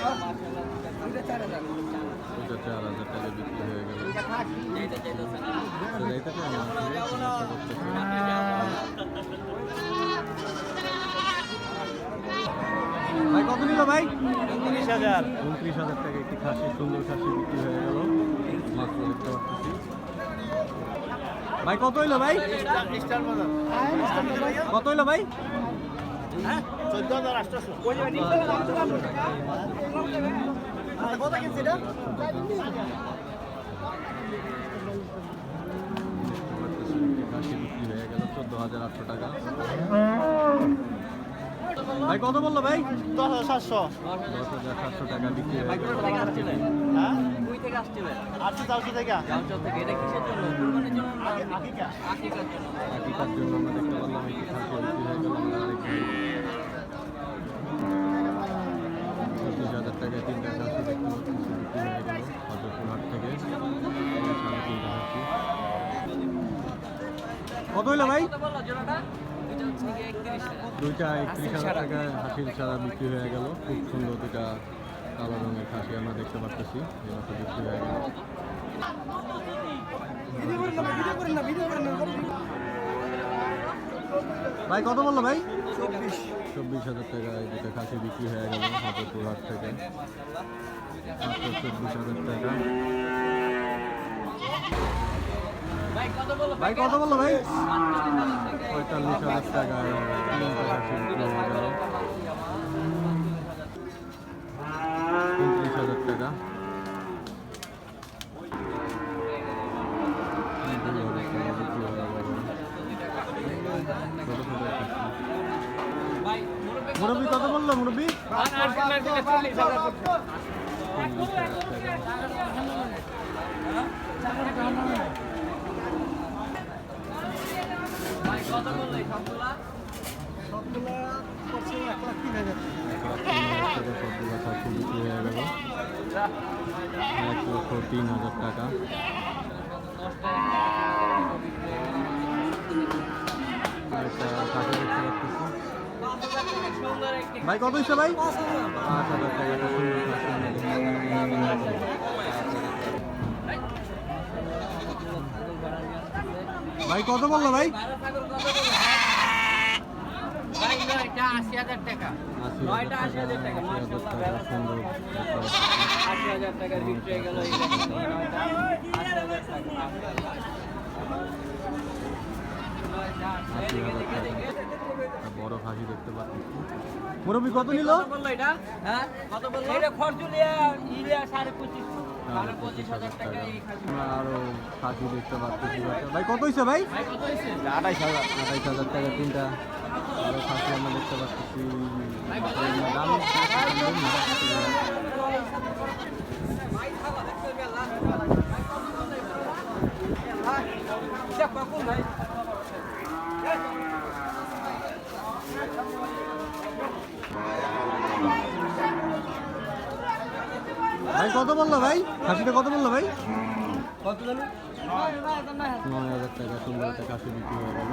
এটা চার হাজার টাকা বিক্রি হয়ে গেল। ভাই কত নিল ভাই? উনত্রিশ হাজার। উনত্রিশ হাজার টাকা একটি খাসি সুন্দর খাসি বিক্রি হয়ে গেল। মাত্র দেখতে পাচ্ছি। ভাই কত হইল ভাই? কত হইল ভাই? চোদ্দ হাজার আটশোশো কত কিনছি এটা হয়ে গেল চোদ্দ হাজার আটশো টাকা ভাই কত বলল ভাই? দশ হাজার সাতশো। দশ হাজার সাতশো টাকা বিক্রি হয়ে হ্যাঁ আটশো চারশো থেকে। গামচল থেকে এটা কিসের জন্য কুরবানির জন্য না আকিকা আকিকার জন্য কত হইল ভাই? টাকা দুইটা একত্রিশ হাজার টাকায় হাসির ছাড়া বিক্রি হয়ে গেল। খুব সুন্দর দুইটা কালো রঙের খাসি আমরা দেখতে পাচ্ছি এবার বিক্রি হয়ে গেল। ভাই কত বলল ভাই? চব্বিশ। চব্বিশ হাজার টাকায় দুটো খাসি বিক্রি হয়ে গেল হাজারপুর হাট থেকে। চব্বিশ হাজার টাকা। ভাই কত বলল ভাই টাকা পঁয়তাল্লিশ হাজার হয়ে গেল উনত্রিশ হাজার টাকা টাকা হয়ে মুরব্বি কত বলল মুরব্বি চল্লিশ হাজার চল্লিশ হাজার টাকা ভাই কত বলল এই সবগুলা সবগুলা করছে এক লাখ তিন হাজার এক লাখ তিন হাজার টাকা সবগুলো খাসি বিক্রি হয়ে গেল তিন হাজার টাকা ভাই কত হচ্ছে ভাই পাঁচ হাজার টাকা। ভাই কত বলল ভাই বারো সাগর কত বলল ভাই নয়টা আশি হাজার টাকা নয়টা আশি হাজার টাকা আশি হাজার টাকা বিক্রি হয়ে গেল বড় হাসি দেখতে পাচ্ছি মুরব্বী কত নিল? এটা? হ্যাঁ? কত বলল? এটা খরচুলিয়া ইলিয়া সাড়ে পঁচিশ পঁচিশ হাজার টাকা এই খাসি আমরা আরও খাসি দেখতে পাচ্ছি ভাই কত হয়েছে ভাই? আঠাইশ হাজার আঠাইশ হাজার টাকা তিনটা। আরও খাসি আমরা দেখতে পাচ্ছি কখন ভাই? কত বলল ভাই? খাসিটা কত বলল ভাই? কত জানি? নয় হাজার টাকা সুন্দর একটা খাসি বিক্রি হয়ে গেল।